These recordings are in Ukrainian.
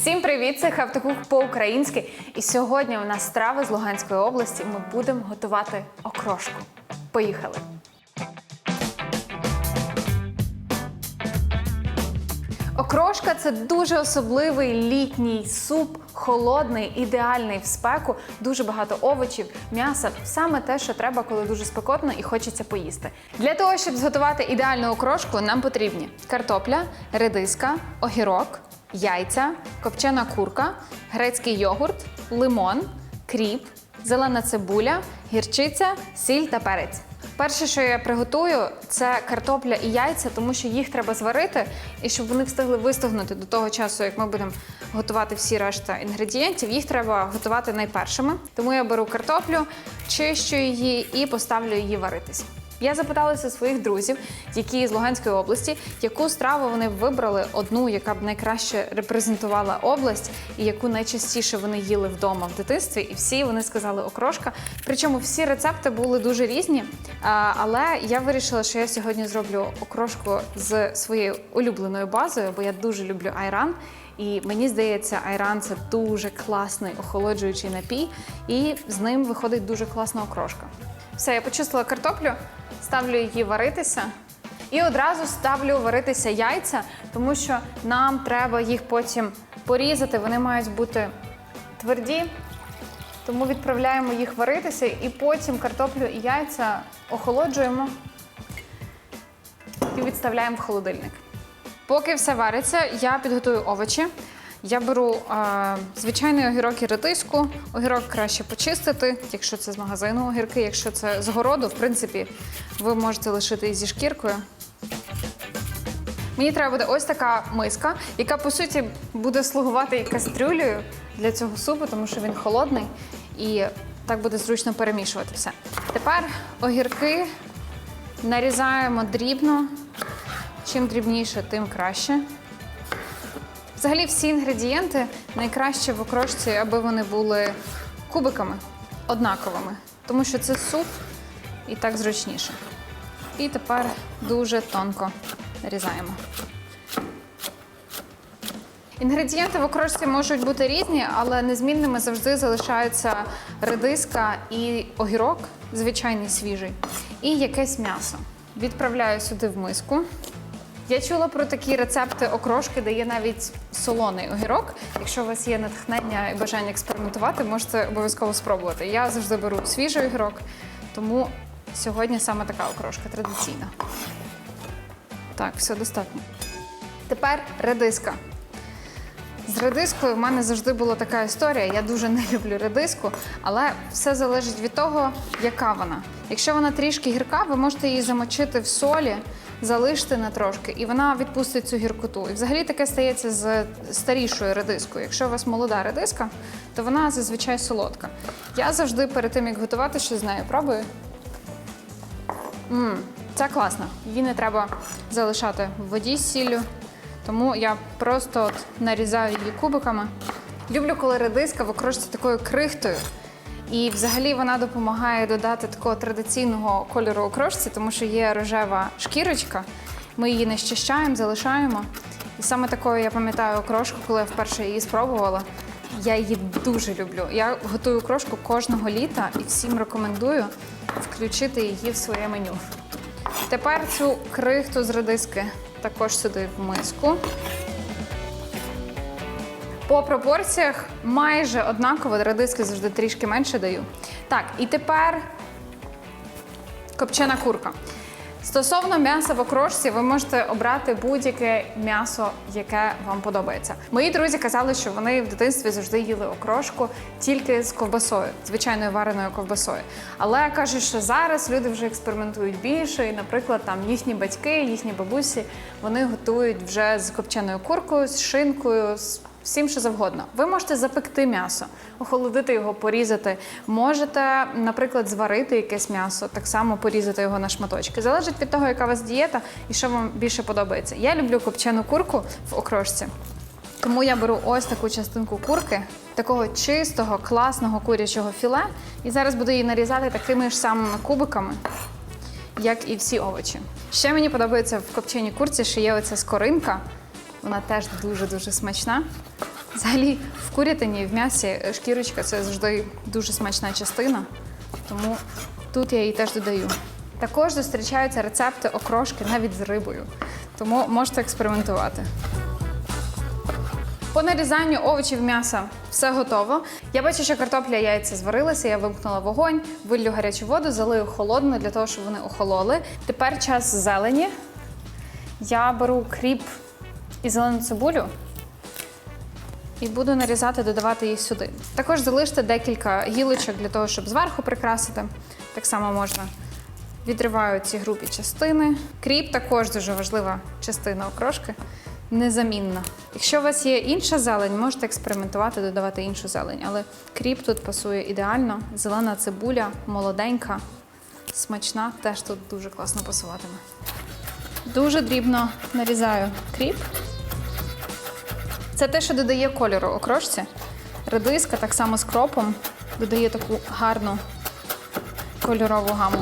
Всім привіт! Це Хавтокук по-українськи. І сьогодні у нас страви з Луганської області. Ми будемо готувати окрошку. Поїхали! Окрошка це дуже особливий літній суп, холодний, ідеальний в спеку, дуже багато овочів, м'яса, саме те, що треба, коли дуже спекотно і хочеться поїсти. Для того, щоб зготувати ідеальну окрошку, нам потрібні картопля, редиска, огірок, яйця, копчена курка, грецький йогурт, лимон, кріп, зелена цибуля, гірчиця, сіль та перець. Перше, що я приготую, це картопля і яйця, тому що їх треба зварити, і щоб вони встигли вистигнути до того часу, як ми будемо готувати всі решта інгредієнтів, їх треба готувати найпершими. Тому я беру картоплю, чищу її і поставлю її варитись. Я запиталася своїх друзів, які з Луганської області, яку страву вони вибрали одну, яка б найкраще репрезентувала область, і яку найчастіше вони їли вдома в дитинстві. І всі вони сказали окрошка. Причому всі рецепти були дуже різні. Але я вирішила, що я сьогодні зроблю окрошку з своєю улюбленою базою, бо я дуже люблю айран. І мені здається, айран це дуже класний охолоджуючий напій, і з ним виходить дуже класна окрошка. Все, я почистила картоплю, ставлю її варитися. І одразу ставлю варитися яйця, тому що нам треба їх потім порізати. Вони мають бути тверді. Тому відправляємо їх варитися і потім картоплю і яйця охолоджуємо і відставляємо в холодильник. Поки все вариться, я підготую овочі. Я беру е, звичайний огірок і редиску. Огірок краще почистити, якщо це з магазину огірки, якщо це з городу, в принципі, ви можете лишити і зі шкіркою. Мені треба буде ось така миска, яка по суті буде слугувати і кастрюлею для цього супу, тому що він холодний і так буде зручно перемішувати все. Тепер огірки нарізаємо дрібно. Чим дрібніше, тим краще. Взагалі, всі інгредієнти найкраще в окрошці, аби вони були кубиками однаковими, тому що це суп і так зручніше. І тепер дуже тонко нарізаємо. Інгредієнти в окрошці можуть бути різні, але незмінними завжди залишаються редиска і огірок, звичайний свіжий, і якесь м'ясо. Відправляю сюди в миску. Я чула про такі рецепти окрошки, де є навіть солоний огірок. Якщо у вас є натхнення і бажання експериментувати, можете обов'язково спробувати. Я завжди беру свіжий огірок, тому сьогодні саме така окрошка традиційна. Так, все достатньо. Тепер редиска. З редискою в мене завжди була така історія. Я дуже не люблю редиску, але все залежить від того, яка вона. Якщо вона трішки гірка, ви можете її замочити в солі, залишити на трошки, і вона відпустить цю гіркоту. І взагалі таке стається з старішою редискою. Якщо у вас молода редиска, то вона зазвичай солодка. Я завжди перед тим, як готувати щось з нею, пробую. Мм, це класно. Її не треба залишати в воді з сіллю. Тому я просто от нарізаю її кубиками. Люблю, коли редиска в окрошці такою крихтою. І взагалі вона допомагає додати такого традиційного кольору окрошці, тому що є рожева шкірочка. Ми її не щищаємо, залишаємо. І саме такою я пам'ятаю окрошку, коли я вперше її спробувала. Я її дуже люблю. Я готую окрошку кожного літа і всім рекомендую включити її в своє меню. Тепер цю крихту з редиски також сюди в миску. По пропорціях майже однаково, редиски завжди трішки менше даю. Так, і тепер копчена курка. Стосовно м'яса в окрошці, ви можете обрати будь-яке м'ясо, яке вам подобається. Мої друзі казали, що вони в дитинстві завжди їли окрошку тільки з ковбасою, звичайною вареною ковбасою. Але кажуть, що зараз люди вже експериментують більше, і, наприклад, там їхні батьки, їхні бабусі вони готують вже з копченою куркою, з шинкою. з Всім, що завгодно. Ви можете запекти м'ясо, охолодити його, порізати. Можете, наприклад, зварити якесь м'ясо, так само порізати його на шматочки. Залежить від того, яка у вас дієта і що вам більше подобається. Я люблю копчену курку в окрошці, тому я беру ось таку частинку курки, такого чистого, класного курячого філе, і зараз буду її нарізати такими ж самими кубиками, як і всі овочі. Ще мені подобається в копченій курці, що є оця скоринка. Вона теж дуже-дуже смачна. Взагалі, в курятині, в м'ясі е, шкірочка це завжди дуже смачна частина, тому тут я її теж додаю. Також зустрічаються рецепти окрошки навіть з рибою, тому можете експериментувати. По нарізанню овочів м'яса все готово. Я бачу, що картопля яйця зварилися, я вимкнула вогонь, виллю гарячу воду, залию холодну для того, щоб вони охололи. Тепер час зелені. Я беру кріп і зелену цибулю і буду нарізати, додавати їх сюди. Також залиште декілька гілочок для того, щоб зверху прикрасити. Так само можна. Відриваю ці грубі частини. Кріп також дуже важлива частина окрошки, незамінна. Якщо у вас є інша зелень, можете експериментувати, додавати іншу зелень. Але кріп тут пасує ідеально. Зелена цибуля, молоденька, смачна, теж тут дуже класно пасуватиме. Дуже дрібно нарізаю кріп. Це те, що додає кольору окрошці. Редиска так само з кропом додає таку гарну кольорову гаму.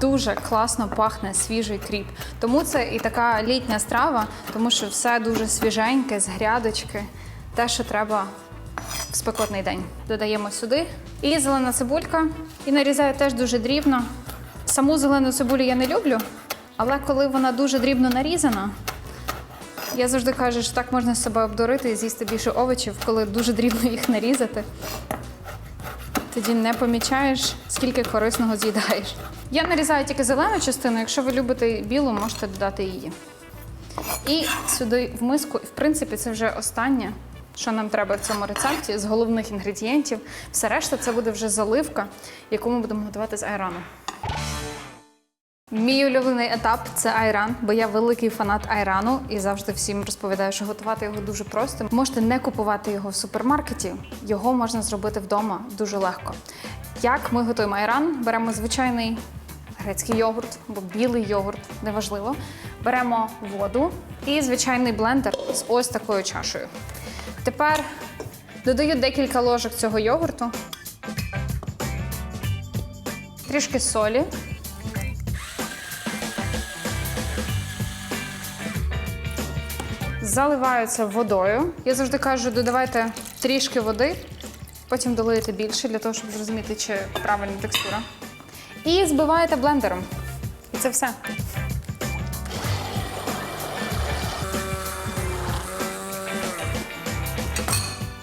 Дуже класно пахне свіжий кріп. Тому це і така літня страва, тому що все дуже свіженьке, з грядочки. Те, що треба в спекотний день. Додаємо сюди. І зелена цибулька. І нарізаю теж дуже дрібно. Саму зелену цибулю я не люблю, але коли вона дуже дрібно нарізана, я завжди кажу, що так можна себе обдурити і з'їсти більше овочів, коли дуже дрібно їх нарізати. Тоді не помічаєш, скільки корисного з'їдаєш. Я нарізаю тільки зелену частину, якщо ви любите білу, можете додати її. І сюди в миску, в принципі, це вже останнє, що нам треба в цьому рецепті з головних інгредієнтів. Все решта це буде вже заливка, яку ми будемо готувати з айрану. Мій улюблений етап це айран, бо я великий фанат айрану і завжди всім розповідаю, що готувати його дуже просто. Можете не купувати його в супермаркеті, його можна зробити вдома дуже легко. Як ми готуємо айран? Беремо звичайний грецький йогурт або білий йогурт, неважливо. Беремо воду і звичайний блендер з ось такою чашею. Тепер додаю декілька ложок цього йогурту, трішки солі. Заливаю це водою. Я завжди кажу, додавайте трішки води, потім долиєте більше для того, щоб зрозуміти, чи правильна текстура. І збиваєте блендером. І це все.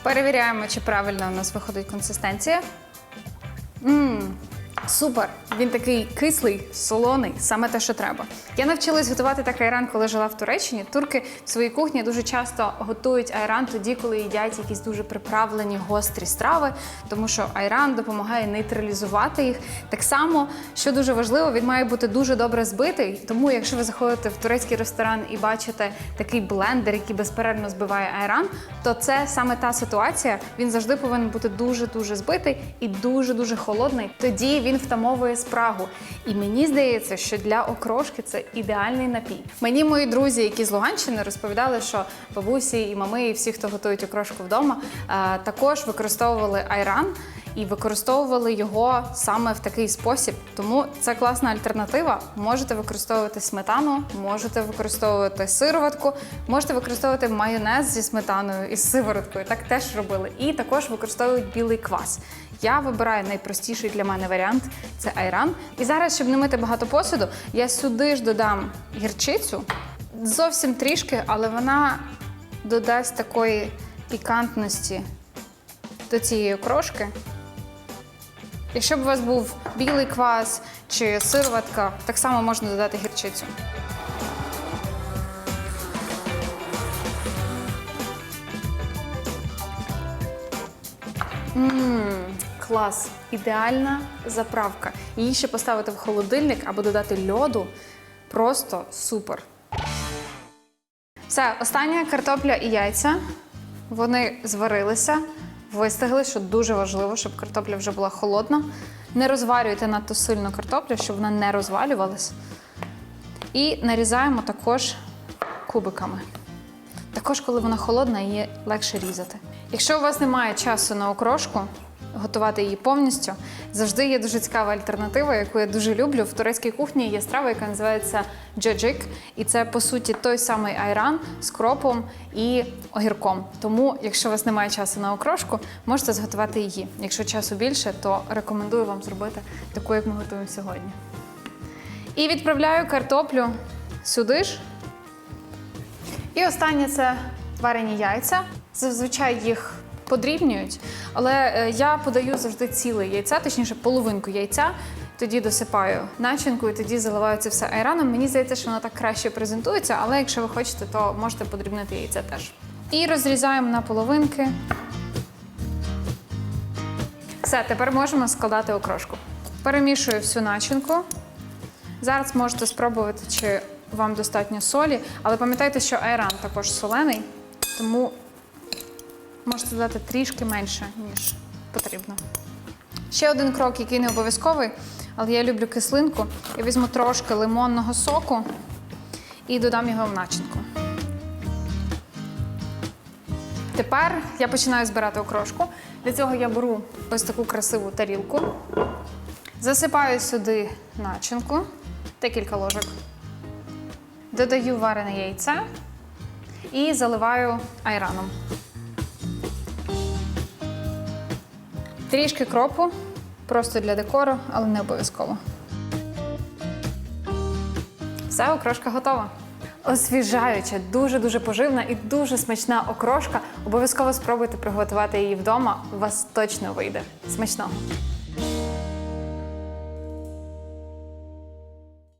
Перевіряємо, чи правильно у нас виходить консистенція. Мм, супер! Він такий кислий, солоний, саме те, що треба. Я навчилась готувати так айран, коли жила в Туреччині. Турки в своїй кухні дуже часто готують айран тоді, коли їдять якісь дуже приправлені гострі страви, тому що айран допомагає нейтралізувати їх. Так само, що дуже важливо, він має бути дуже добре збитий. Тому, якщо ви заходите в турецький ресторан і бачите такий блендер, який безперервно збиває айран, то це саме та ситуація. Він завжди повинен бути дуже дуже збитий і дуже дуже холодний. Тоді він втамовує спрагу. І мені здається, що для окрошки це ідеальний напій. Мені мої друзі, які з Луганщини, розповідали, що бабусі і мами, і всі, хто готують окрошку вдома, е, також використовували айран. І використовували його саме в такий спосіб. Тому це класна альтернатива. Можете використовувати сметану, можете використовувати сироватку, можете використовувати майонез зі сметаною і з сивороткою. Так теж робили. І також використовують білий квас. Я вибираю найпростіший для мене варіант це айран. І зараз, щоб не мити багато посуду, я сюди ж додам гірчицю. Зовсім трішки, але вона додасть такої пікантності до цієї окрошки. Якщо б у вас був білий квас чи сироватка, так само можна додати гірчицю. Мм, клас! Ідеальна заправка. Її ще поставити в холодильник або додати льоду. Просто супер. Все, остання картопля і яйця. Вони зварилися, вистигли, що дуже важливо, щоб картопля вже була холодна. Не розварюйте надто сильно картоплю, щоб вона не розвалювалась. І нарізаємо також кубиками. Також, коли вона холодна, її легше різати. Якщо у вас немає часу на окрошку, готувати її повністю, Завжди є дуже цікава альтернатива, яку я дуже люблю. В турецькій кухні є страва, яка називається джеджик. І це по суті той самий айран з кропом і огірком. Тому, якщо у вас немає часу на окрошку, можете зготувати її. Якщо часу більше, то рекомендую вам зробити таку, як ми готуємо сьогодні. І відправляю картоплю сюди ж. І останнє це варені яйця. Зазвичай їх подрібнюють, але е, я подаю завжди ціле яйця, точніше половинку яйця. Тоді досипаю начинку і тоді заливаю це все айраном. Мені здається, що воно так краще презентується, але якщо ви хочете, то можете подрібнити яйця теж. І розрізаємо на половинки. Все, тепер можемо складати окрошку. Перемішую всю начинку. Зараз можете спробувати, чи вам достатньо солі, але пам'ятайте, що айран також солений, тому можете додати трішки менше, ніж потрібно. Ще один крок, який не обов'язковий, але я люблю кислинку. Я візьму трошки лимонного соку і додам його в начинку. Тепер я починаю збирати окрошку. Для цього я беру ось таку красиву тарілку, засипаю сюди начинку, декілька ложок. Додаю варене яйце і заливаю айраном. Трішки кропу, просто для декору, але не обов'язково. Все, окрошка готова. Освіжаюча, дуже-дуже поживна і дуже смачна окрошка. Обов'язково спробуйте приготувати її вдома. У вас точно вийде. Смачного!